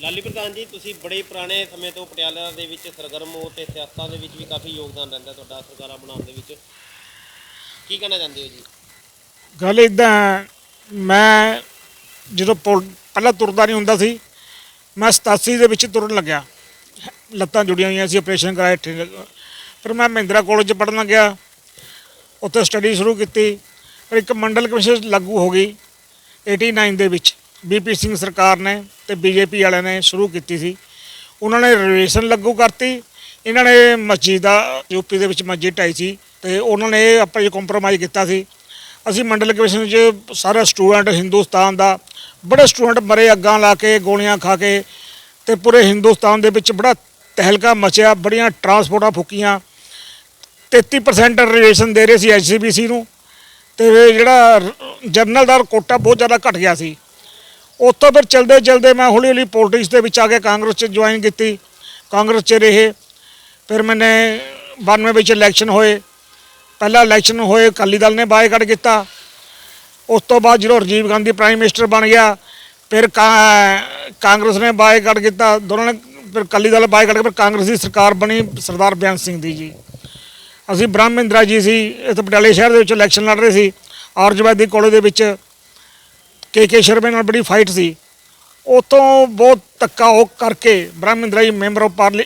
ਲਾਲੀ ਪ੍ਰਧਾਨ ਜੀ, ਤੁਸੀਂ ਬੜੇ ਪੁਰਾਣੇ ਸਮੇਂ ਤੋਂ ਪਟਿਆਲਾ ਦੇ ਵਿੱਚ ਸਰਗਰਮ ਹੋ ਤੇ ਸਿਆਸਤਾਂ ਦੇ ਵਿੱਚ ਵੀ ਕਾਫੀ ਯੋਗਦਾਨ ਰਹਿੰਦਾ ਤੁਹਾਡਾ ਸਰਕਾਰਾਂ ਬਣਾਉਣ ਦੇ ਵਿੱਚ। ਕੀ ਕਹਿਣਾ ਚਾਹੁੰਦੇ ਹੋ ਜੀ? ਗੱਲ ਇਦਾਂ ਮੈਂ ਜਦੋਂ ਪੁਲ- ਪਹਿਲਾਂ ਤੁਰਦਾ ਨਹੀਂ ਹੁੰਦਾ ਸੀ, ਮੈਂ 87 ਦੇ ਵਿੱਚ ਤੁਰਨ ਲੱਗਿਆ। ਲੱਤਾਂ ਜੁੜੀਆਂ ਹੋਈਆਂ ਸੀ ਆਪਰੇਸ਼ਨ ਕਰਾਇਆ ਇੱਥੇ। ਫਿਰ ਮੈਂ ਮਹਿੰਦਰਾ ਕਾਲਜ 'ਚ ਪੜ੍ਹਨ ਗਿਆ ਉੱਥੇ ਸਟੱਡੀ ਸ਼ੁਰੂ ਕੀਤੀ। ਫਿਰ ਇੱਕ ਮੰਡਲ ਕਮਿਸ਼ਨ ਲਾਗੂ ਹੋ ਗਈ 89 ਦੇ ਵਿੱਚ। ਬੀਪੀ ਸਿੰਘ ਸਰਕਾਰ ਨੇ ਤੇ ਬੀਜੇਪੀ ਵਾਲਿਆਂ ਨੇ ਸ਼ੁਰੂ ਕੀਤੀ ਸੀ। ਉਹਨਾਂ ਨੇ ਰਿਜ਼ਰਵੇਸ਼ਨ ਲੱਗੂ ਕਰਤੀ। ਇਹਨਾਂ ਨੇ ਮਸਜਿਦ ਦਾ, ਯੂਪੀ ਦੇ ਵਿੱਚ ਮਸਜਿਦ ਢਾਈ ਸੀ ਤੇ ਉਹਨਾਂ ਨੇ ਇਹ ਆਪਾਂ ਜੀ ਕੰਪਰੋਮਾਈਜ਼ ਕੀਤਾ ਸੀ। ਅਸੀਂ ਮੰਡਲ ਕਮਿਸ਼ਨ 'ਚ ਸਾਰੇ ਸਟੂਡੈਂਟ ਹਿੰਦੁਸਤਾਨ ਦਾ, ਬੜੇ ਸਟੂਡੈਂਟ ਮਰੇ ਅੱਗਾਂ ਲਾ ਕੇ, ਗੋਲੀਆਂ ਖਾ ਕੇ ਤੇ ਪੂਰੇ ਹਿੰਦੁਸਤਾਨ ਦੇ ਵਿੱਚ ਬੜਾ ਤਹਿਲਕਾ ਮਚਿਆ, ਬੜੀਆਂ ਟਰਾਂਸਪੋਰਟਾਂ ਫੁੱਕੀਆਂ। 33% ਰਿਜ਼ਰਵੇਸ਼ਨ ਦੇ ਰਹੇ ਸੀ ਐਚਸੀਬੀਸੀ ਨੂੰ ਤੇ ਜਿਹੜਾ ਜਨਰਲ ਦਾ ਕੋਟਾ ਬਹੁਤ ਜ਼ਿਆਦਾ ਘਟ ਗਿਆ ਸੀ। ਉੱਥੋਂ ਫਿਰ ਚਲਦੇ ਚਲਦੇ ਮੈਂ ਹੌਲੀ ਹੌਲੀ ਪੋਲਿਟਿਕਸ ਦੇ ਵਿੱਚ ਆ ਕੇ ਕਾਂਗਰਸ 'ਚ ਜੁਆਇਨ ਕੀਤੀ। ਕਾਂਗਰਸ 'ਚ ਰਹੇ। ਫਿਰ ਮੈਨੇ 92 ਵਿੱਚ ਇਲੈਕਸ਼ਨ ਹੋਏ। ਪਹਿਲਾ ਇਲੈਕਸ਼ਨ ਹੋਏ, ਅਕਾਲੀ ਦਲ ਨੇ ਬਾਈਕਾਟ ਕੀਤਾ। ਉਸ ਤੋਂ ਬਾਅਦ ਜਦੋਂ ਰਾਜੀਵ ਗਾਂਧੀ ਪ੍ਰਾਈਮ ਮਿਨਿਸਟਰ ਬਣ ਗਿਆ, ਫਿਰ ਕਾ- ਕਾਂਗਰਸ ਨੇ ਬਾਈਕਾਟ ਕੀਤਾ। ਦੋਨਾਂ ਨੇ ਫਿਰ ਅਕਾਲੀ ਦਲ ਬਾਈਕਾਟ ਕੇ ਫਿਰ ਕਾਂਗਰਸ ਦੀ ਸਰਕਾਰ ਬਣੀ ਸਰਦਾਰ ਬਿਆਨ ਸਿੰਘ ਦੀ ਜੀ। ਅਸੀਂ ਬ੍ਰਹਮਿੰਦਰਾ ਜੀ ਸੀ, ਇੱਥੇ ਪਟਿਆਲੇ ਸ਼ਹਿਰ ਦੇ ਵਿੱਚ ਇਲੈਕਸ਼ਨ ਲੜ ਰਹੇ ਸੀ। ਆਰਜਵਾਦੀ ਕਾਲਜ ਦੇ ਵਿੱਚ ਕੇ ਕੇ ਸ਼ਰਮੇ ਨਾਲ ਬੜੀ ਫਾਈਟ ਸੀ। ਉਤੋਂ ਬਹੁਤ ਧੱਕਾ ਹੋ ਕਰਕੇ ਬ੍ਰਹਮਿੰਦਰਾ ਜੀ ਮੈਂਬਰ ਆਫ ਪਾਰਲੀ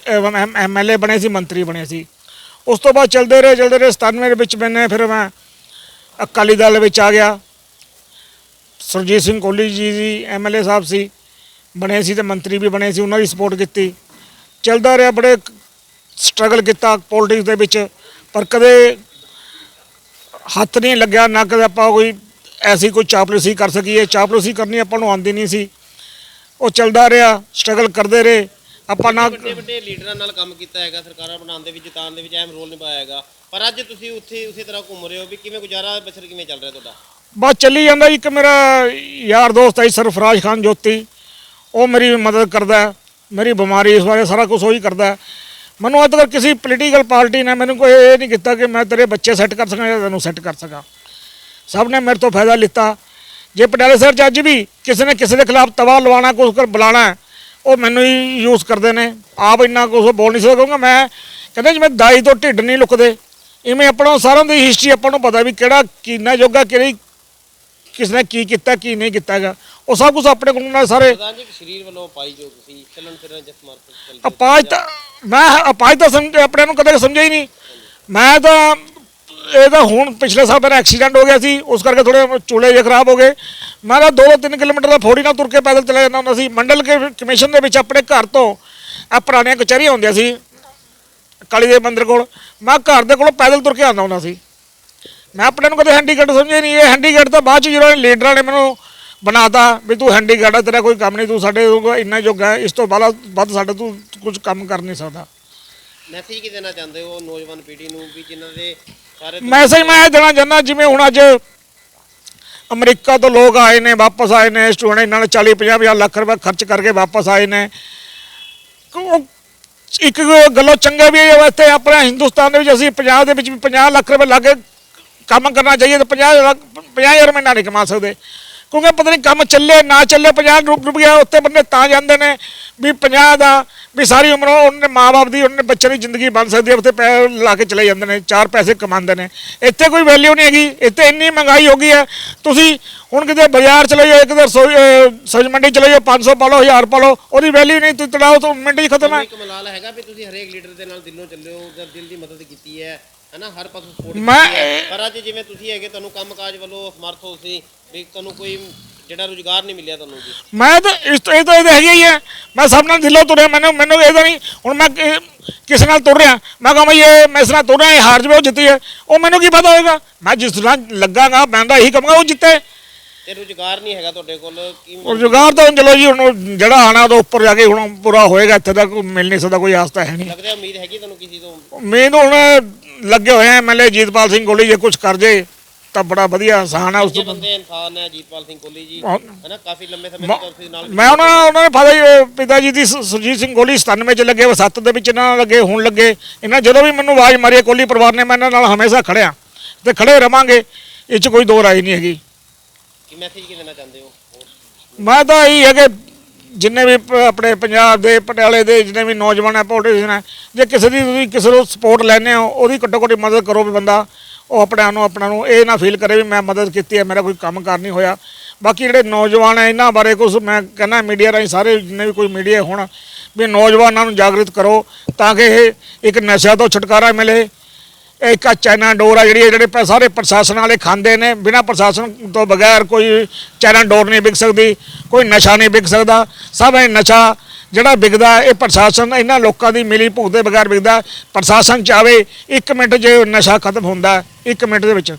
ਐਮਐਲਏ ਬਣੇ ਸੀ, ਮੰਤਰੀ ਬਣੇ ਸੀ। ਉਸ ਤੋਂ ਬਾਅਦ ਚਲਦੇ ਰਹੇ ਚਲਦੇ ਰਹੇ 97 ਦੇ ਵਿੱਚ ਮੈਨੇ ਫਿਰ ਮੈਂ ਅਕਾਲੀ ਦਲ ਵਿੱਚ ਆ ਗਿਆ। ਸੁਰਜੀਤ ਸਿੰਘ ਕੋਹਲੀ ਜੀ ਦੀ ਐਮਐਲਏ ਸਾਹਿਬ ਸੀ, ਬਣੇ ਸੀ ਤੇ ਮੰਤਰੀ ਵੀ ਬਣੇ ਸੀ, ਉਹਨਾਂ ਦੀ ਸਪੋਰਟ ਕੀਤੀ। ਚਲਦਾ ਰਿਹਾ ਬੜੇ ਸਟਰਗਲ ਕੀਤਾ ਪੋਲਿਟਿਕਸ ਦੇ ਵਿੱਚ, ਪਰ ਕਦੇ ਹੱਥ ਨਹੀਂ ਲੱਗਿਆ, ਨਾ ਕਦੇ ਆਪਾਂ ਕੋਈ ਐਸੀ ਕੋਈ ਚਾਪਲੂਸੀ ਕਰ ਸਕੀਏ ਚਾਪਲੂਸੀ ਕਰਨੀ ਆਪਾਂ ਨੂੰ ਆਉਂਦੀ ਨਹੀਂ ਸੀ। ਉਹ ਚੱਲਦਾ ਰਿਹਾ ਸਟਰਗਲ ਕਰਦੇ ਰਹੇ। ਆਪਾਂ ਨਾ ਵੱਡੇ ਵੱਡੇ ਲੀਡਰਾਂ ਨਾਲ ਕੰਮ ਕੀਤਾ ਹੈਗਾ ਸਰਕਾਰਾਂ ਬਣਾਉਣ ਦੇ ਵਿੱਚ ਜਿਤਾਉਣ ਦੇ ਵਿੱਚ ਅਹਿਮ ਰੋਲ ਨਿਭਾਇਆ ਹੈਗਾ। ਪਰ ਅੱਜ ਤੁਸੀਂ ਉੱਥੇ ਉਸੇ ਤਰ੍ਹਾਂ ਘੁੰਮ ਰਹੇ ਹੋ ਵੀ ਕਿਵੇਂ ਗੁਜ਼ਾਰਾ ਬਸਰ ਕਿਵੇਂ ਚੱਲ ਰਿਹਾ ਤੁਹਾਡਾ? ਬਸ ਚੱਲੀ ਜਾਂਦਾ ਇੱਕ ਮੇਰਾ ਯਾਰ ਦੋਸਤ ਹੈ ਸਰਫਰਾਜ਼ ਖਾਨ ਜੋਤੀ। ਉਹ ਮੇਰੀ ਮਦਦ ਕਰਦਾ। ਮੇਰੀ ਬਿਮਾਰੀ ਇਸ ਬਾਰੇ ਸਾਰਾ ਕੁਝ ਉਹੀ ਕਰਦਾ। ਮੈਨੂੰ ਅੱਜ ਤੱਕ ਕਿਸੇ ਪੋਲੀਟੀਕਲ ਪਾਰਟੀ ਨੇ ਮੈਨੂੰ ਕੋਈ ਇਹ ਨਹੀਂ ਕੀਤਾ ਕਿ ਮੈਂ ਤੇਰੇ ਬੱਚੇ ਸੈੱਟ ਕਰ ਸਕਾਂ ਜਾਂ ਤੈਨੂੰ ਸੈੱਟ ਕਰ ਸਕਾਂ। ਸਭ ਨੇ ਮੇਰੇ ਤੋਂ ਫਾਇਦਾ ਲਿੱਤਾ। ਜੇ ਪਟਿਆਲੇ ਸ਼ਹਿਰ 'ਚ ਅੱਜ ਵੀ ਕਿਸੇ ਨੇ ਕਿਸੇ ਦੇ ਖਿਲਾਫ ਤਵਾ ਲਵਾਉਣਾ ਕੁਝ ਕਰ ਬੁਲਾਉਣਾ ਹੈ, ਉਹ ਮੈਨੂੰ ਹੀ ਯੂਜ਼ ਕਰਦੇ ਨੇ। ਆਪ ਇੰਨਾ ਕੁਝ ਬੋਲ ਨਹੀਂ ਸਕਦਾ ਕਿਉਂਕਿ ਮੈਂ ਕਹਿੰਦੇ ਜਿਵੇਂ ਦਾਈ ਤੋਂ ਢਿੱਡ ਨਹੀਂ ਲੁਕਦੇ ਇਵੇਂ ਆਪਣਾ ਸਾਰਿਆਂ ਦੀ ਹਿਸਟਰੀ ਆਪਾਂ ਨੂੰ ਪਤਾ ਵੀ ਕਿਹੜਾ ਕਿੰਨਾ ਜੋਗਾ ਕਿਹੜੀ ਕਿਸ ਨੇ ਕੀ ਕੀਤਾ ਕੀ ਨਹੀਂ ਕੀਤਾ ਹੈਗਾ। ਉਹ ਸਭ ਕੁਝ ਆਪਣੇ ਕੋਲ ਨਾਲ ਸਾਰੇ ਪ੍ਰਧਾਨ ਜੀ ਸਰੀਰ ਵੱਲੋਂ ਪਾਈ ਜੋ ਤੁਸੀਂ ਚੱਲਣ ਫਿਰਨ ਜਿਸ ਮਾਰਫਤ ਚੱਲਦੇ ਹੋ। ਅਪਾਜ ਤਾਂ ਮੈਂ ਅਪਾਜ ਤਾਂ ਸਮਝ ਆਪਣੇ ਨੂੰ ਕਦੇ ਸਮਝਿਆ ਹੀ ਨਹੀਂ। ਮੈਂ ਤਾਂ ਇਹਦਾ ਹੁਣ ਪਿਛਲੇ ਸਾਲ ਮੇਰਾ ਐਕਸੀਡੈਂਟ ਹੋ ਗਿਆ ਸੀ, ਉਸ ਕਰਕੇ ਥੋੜੇ ਚੂਲੇ ਜਿਹੇ ਖਰਾਬ ਹੋ ਗਏ। ਮੈਂ ਤਾਂ 2-3 ਕਿਲੋਮੀਟਰ ਦਾ ਫੌੜੀ ਨਾਲ ਤੁਰ ਕੇ ਪੈਦਲ ਚਲਾ ਜਾਂਦਾ ਹੁੰਦਾ ਸੀ। ਮੰਡਲ ਕਮਿਸ਼ਨ ਦੇ ਵਿੱਚ ਆਪਣੇ ਘਰ ਤੋਂ ਆ ਪੁਰਾਣੀਆਂ ਕਚਹਿਰੀਆਂ ਹੁੰਦੀਆਂ ਸੀ, ਕਾਲੀ ਦੇ ਮੰਦਿਰ ਕੋਲ। ਮੈਂ ਘਰ ਦੇ ਕੋਲੋਂ ਪੈਦਲ ਤੁਰ ਕੇ ਆਉਂਦਾ ਹੁੰਦਾ ਸੀ। ਮੈਂ ਆਪਣੇ ਨੂੰ ਕਦੇ ਹੈਂਡੀਕੈਟ ਸਮਝਿਆ ਨਹੀਂ। ਇਹ ਹੈਂਡੀਕੈਟ ਤਾਂ ਬਾਅਦ ਚ ਜਿਹੜਾ ਲੀਡਰਾਂ ਨੇ ਮੈਨੂੰ ਬਣਾਤਾ ਵੀ ਤੂੰ ਹੈਂਡੀਕੈਟ ਆ, ਤੇਰਾ ਕੋਈ ਕੰਮ ਨਹੀਂ, ਤੂੰ ਸਾਡੇ ਇੰਨਾ ਜੋਗਾ ਇਸ ਤੋਂ ਬਾਅਦ ਵੱਧ ਸਾਡੇ ਤੂੰ ਕੁਝ ਕੰਮ ਕਰ ਨਹੀਂ ਸਕਦਾ। ਮੈਸੇਜ ਕੀ ਦੇਣਾ ਚਾਹੁੰਦੇ ਹੋ ਨੌਜਵਾਨ ਪੀੜ੍ਹੀ ਨੂੰ ਵੀ ਜਿਨ੍ਹਾਂ ਦੇ ਮੈਸੇਜ ਮੈਂ ਇਹ ਦੇਣਾ ਚਾਹੁੰਦਾ, ਜਿਵੇਂ ਹੁਣ ਅੱਜ ਅਮਰੀਕਾ ਤੋਂ ਲੋਕ ਆਏ ਨੇ, ਵਾਪਸ ਆਏ ਨੇ ਸਟੂਡੈਂਟ ਇਹਨਾਂ ਨੇ 40 50 50 ਲੱਖ ਰੁਪਏ ਖਰਚ ਕਰਕੇ ਵਾਪਸ ਆਏ ਨੇ। ਉਹ ਇੱਕ ਗੱਲੋਂ ਚੰਗਾ ਵੀ ਹੈ ਇੱਥੇ ਆਪਣੇ ਹਿੰਦੁਸਤਾਨ ਦੇ ਵਿੱਚ ਅਸੀਂ ਪੰਜਾਬ ਦੇ ਵਿੱਚ ਵੀ 50 ਲੱਖ ਰੁਪਏ ਲਾ ਕੇ ਕੰਮ ਕਰਨਾ ਚਾਹੀਏ, ਤੇ 50 ਲੱਖ 50000 ਮਹੀਨਾ ਨਹੀਂ ਕਮਾ ਸਕਦੇ। ਕਿਉਂਕਿ ਪਤਾ ਨਹੀਂ ਕੰਮ ਚੱਲੇ, ਨਾ ਚੱਲੇ 50 ਰੁਪ ਰੁਪਇਆ ਉੱਤੇ ਬੰਦੇ ਤਾਂ ਜਾਂਦੇ ਨੇ ਵੀ 50 ਦਾ, ਵੀ ਸਾਰੀ ਉਮਰ ਉਹਨੇ ਮਾਪੇ ਦੀ, ਉਹਨੇ ਬੱਚੇ ਦੀ ਜ਼ਿੰਦਗੀ ਬਣ ਸਕਦੀ ਹੈ, ਉੱਥੇ ਪੈਸੇ ਲਾ ਕੇ ਚਲੇ ਜਾਂਦੇ ਨੇ, ਚਾਰ ਪੈਸੇ ਕਮਾਉਂਦੇ ਨੇ। ਇੱਥੇ ਕੋਈ ਵੈਲਿਊ ਨਹੀਂ ਹੈਗੀ, ਇੱਥੇ ਇੰਨੀ ਮਹਿੰਗਾਈ ਹੋ ਗਈ ਹੈ, ਤੁਸੀਂ ਹੁਣ ਕਿਤੇ ਬਾਜ਼ਾਰ ਚਲੇ ਜਾਓ ਕਿਤੇ ਰਸੋਈ, ਅਹ, ਸਬਜ਼ੀ ਮੰਡੀ ਚਲੇ ਜਾਓ 500 ਪਾ ਲਓ 1000 ਪਾ ਲਓ, ਉਹਦੀ ਵੈਲਿਊ ਨਹੀਂ, ਤੁਸੀਂ ਤੜਾਓ ਤਾਂ ਮਿੰਟ ਹੀ ਖਤਮ ਹੈ। ਇੱਕ ਮਲਾਲ ਹੈਗਾ ਵੀ ਤੁਸੀਂ ਹਰੇਕ ਲੀਡਰ ਦੇ ਨਾਲ ਦਿਲੋਂ ਚੱਲੇ ਹੋ, ਜਾਂ ਦਿਲ ਦੀ ਮਦਦ ਕੀਤੀ ਹੈ ਹਨਾ ਹਰ ਪਾਸੋਂ ਸਪੋਰਟ ਮੈਂ ਪਰ ਅੱਜ ਜਿਵੇਂ ਤੁਸੀਂ ਹੈਗੇ ਤੁਹਾਨੂੰ ਕੰਮਕਾਜ ਵੱਲੋਂ ਅਸਮਰਥ ਹੋ ਸੀ ਵੀ ਤੁਹਾਨੂੰ ਕੋਈ ਜਿਹੜਾ ਰੁਜ਼ਗਾਰ ਨਹੀਂ ਮਿਲਿਆ ਤੁਹਾਨੂੰ ਜੀ। ਮੈਂ ਤਾਂ ਇਸ ਤੋਂ ਇਹ ਤਾਂ ਇਹ ਤਾਂ ਹੈਗਾ ਹੀ ਹੈ ਮੈਂ ਸਭ ਨਾਲ ਦਿਲੋਂ ਤੁਰਿਆ ਮੈਨੂੰ ਮੈਨੂੰ ਇਹਦਾ ਨਹੀਂ ਹੁਣ ਮੈਂ ਕਿ- ਕਿਸੇ ਨਾਲ ਤੁਰ ਰਿਹਾ। ਮੈਂ ਕਹਾਂ ਬਈ ਇਹ ਮੈਂ ਇਸ ਨਾਲ ਤੁਰ ਰਿਹਾ ਇਹ ਹਾਰ ਜਵੇ ਉਹ ਜਿੱਤੀ ਹੈ। ਉਹ ਮੈਨੂੰ ਕੀ ਪਤਾ ਹੋਏਗਾ? ਮੈਂ ਜਿਸ ਤਰ੍ਹਾਂ ਲੱਗਾਗਾ ਮੈਂ ਤਾਂ ਇਹੀ ਕਹਾਂਗਾ ਉਹ ਜਿੱਤੇ। ਤੇ ਰੁਜ਼ਗਾਰ ਨਹੀਂ ਹੈਗਾ ਤੁਹਾਡੇ ਕੋਲ ਕੀ ਔਰ ਜੁਗਾੜ ਤਾਂ ਹੁਣ ਚਲੋ ਜੀ ਹੁਣ ਉਹ ਜਿਹੜਾ ਆਣਾ ਉਹਦਾ ਉੱਪਰ ਜਾ ਕੇ ਹੁਣ ਪੂਰਾ ਹੋਏਗਾ ਇੱਥੇ ਤੱਕ ਮਿਲ ਨਹੀਂ ਸਕਦਾ ਕੋਈ ਆਸ ਤਾਂ ਹੈ ਨਹੀਂ। ਲੱਗਦਾ ਉਮੀਦ ਹੈਗੀ ਤੁਹਾਨੂੰ ਕਿਸੇ ਤੋਂ? ਮੈਨੂੰ ਹੁਣ ਲੱਗੇ ਹੋਏ ਆ ਐਮਐਲਏ ਜੀਤਪਾਲ ਸਿੰਘ ਗੋਲੀ ਜੇ ਕੁਝ ਕਰ ਜੇ ਤਾਂ ਬੜਾ ਵਧੀਆ ਆਸਾਨ ਹੈ ਉਸ ਤੋਂ ਬੰਦੇ ਇਨਸਾਨ ਹੈ ਜੀਤਪਾਲ ਸਿੰਘ ਕੋਹਲੀ ਜੀ ਹਾਂ। ਹਨਾ ਕਾਫੀ ਲੰਮੇ ਸਮੇਂ ਤੋਂ ਤੁਸੀਂ ਨਾਲ ਮੈਂ ਉਹਨਾਂ ਉਹਨਾਂ ਦੇ ਫਾਦਰ ਪਿਤਾ ਜੀ ਦੀ ਸੁਰਜੀਤ ਸਿੰਘ ਗੋਲੀ 97 ਚ ਲੱਗੇ 7 ਦੇ ਵਿੱਚ ਇਹਨਾਂ ਨਾਲ ਲੱਗੇ ਹੁਣ ਲੱਗੇ ਇਹਨਾਂ ਜਦੋਂ ਵੀ ਮੈਨੂੰ ਆਵਾਜ਼ ਮਾਰੀ ਹੈ ਕੋਹਲੀ ਪਰਿਵਾਰ ਨੇ ਮੈਂ ਇਹਨਾਂ ਨਾਲ ਹਮੇਸ਼ਾ ਖੜਿਆ ਤੇ ਖੜੇ ਰਵਾਂਗੇ ਇਹ ਚ ਕੋਈ ਦੋ ਰਾਏ ਨਹੀਂ ਹੈਗੀ ਕੀ ਮੈਸੇਜ ਕੀ ਦੇਣਾ ਚਾਹੁੰਦੇ ਹੋ? ਮੈਂ ਤਾਂ ਇਹੀ ਹੈ ਕਿ ਜਿੰਨੇ ਵੀ ਪ- ਆਪਣੇ ਪੰਜਾਬ ਦੇ, ਪਟਿਆਲੇ ਦੇ ਜਿੰਨੇ ਵੀ ਨੌਜਵਾਨ ਹੈ ਪੋਲੀਟੀਸ਼ੀਅਨ ਹੈ ਜੇ ਕਿਸੇ ਦੀ ਤੁਸੀਂ ਕਿਸੇ ਨੂੰ ਸਪੋਰਟ ਲੈਣੇ ਹੋ, ਉਹਦੀ ਘੱਟੋ ਘੱਟ ਮਦਦ ਕਰੋ ਵੀ ਬੰਦਾ, ਉਹ ਆਪਣੇ ਆਪ ਨੂੰ, ਆਪਣਾ ਨੂੰ, ਇਹ ਨਾ ਫੀਲ ਕਰੇ ਵੀ ਮੈਂ ਮਦਦ ਕੀਤੀ ਹੈ, ਮੇਰਾ ਕੋਈ ਕੰਮ ਕਾਰ ਨਹੀਂ ਹੋਇਆ। ਬਾਕੀ ਜਿਹੜੇ ਨੌਜਵਾਨ ਹੈ ਇਹਨਾਂ ਬਾਰੇ ਕੁਝ ਮੈਂ ਕਹਿੰਦਾ ਮੀਡੀਆ ਰਾਹੀਂ ਸਾਰੇ ਜਿੰਨੇ ਵੀ ਕੋਈ ਮੀਡੀਆ ਹੋਣ, ਵੀ ਨੌਜਵਾਨਾਂ ਨੂੰ ਜਾਗਰਿਤ ਕਰੋ, ਤਾਂ ਕਿ ਇਹ ਇੱਕ ਨਸ਼ਾ ਤੋਂ ਛੁਟਕਾਰਾ ਮਿਲੇ। ਇੱਕ ਆਹ ਚਾਈਨਾ ਡੋਰ ਆ ਜਿਹੜੀ ਇਹ ਜਿਹੜੇ ਸਾਰੇ ਪ੍ਰਸ਼ਾਸਨ ਵਾਲੇ ਖਾਂਦੇ ਨੇ, ਬਿਨਾਂ ਪ੍ਰਸ਼ਾਸਨ ਤੋਂ ਬਗੈਰ ਕੋਈ ਚਾਈਨਾ ਡੋਰ ਨਹੀਂ ਵਿਕ ਸਕਦੀ, ਕੋਈ ਨਸ਼ਾ ਨਹੀਂ ਵਿਕ ਸਕਦਾ। ਸਭ ਇਹ ਨਸ਼ਾ ਜਿਹੜਾ ਵਿਕਦਾ ਇਹ ਪ੍ਰਸ਼ਾਸਨ, ਇਹਨਾਂ ਲੋਕਾਂ ਦੀ ਮਿਲੀ ਭੁਗਤ ਦੇ ਬਗੈਰ ਵਿਕਦਾ ਪ੍ਰਸ਼ਾਸਨ ਚਾਵੇ 1 ਮਿੰਟ 'ਚ ਨਸ਼ਾ ਖਤਮ ਹੁੰਦਾ 1 ਮਿੰਟ ਦੇ ਵਿੱਚ।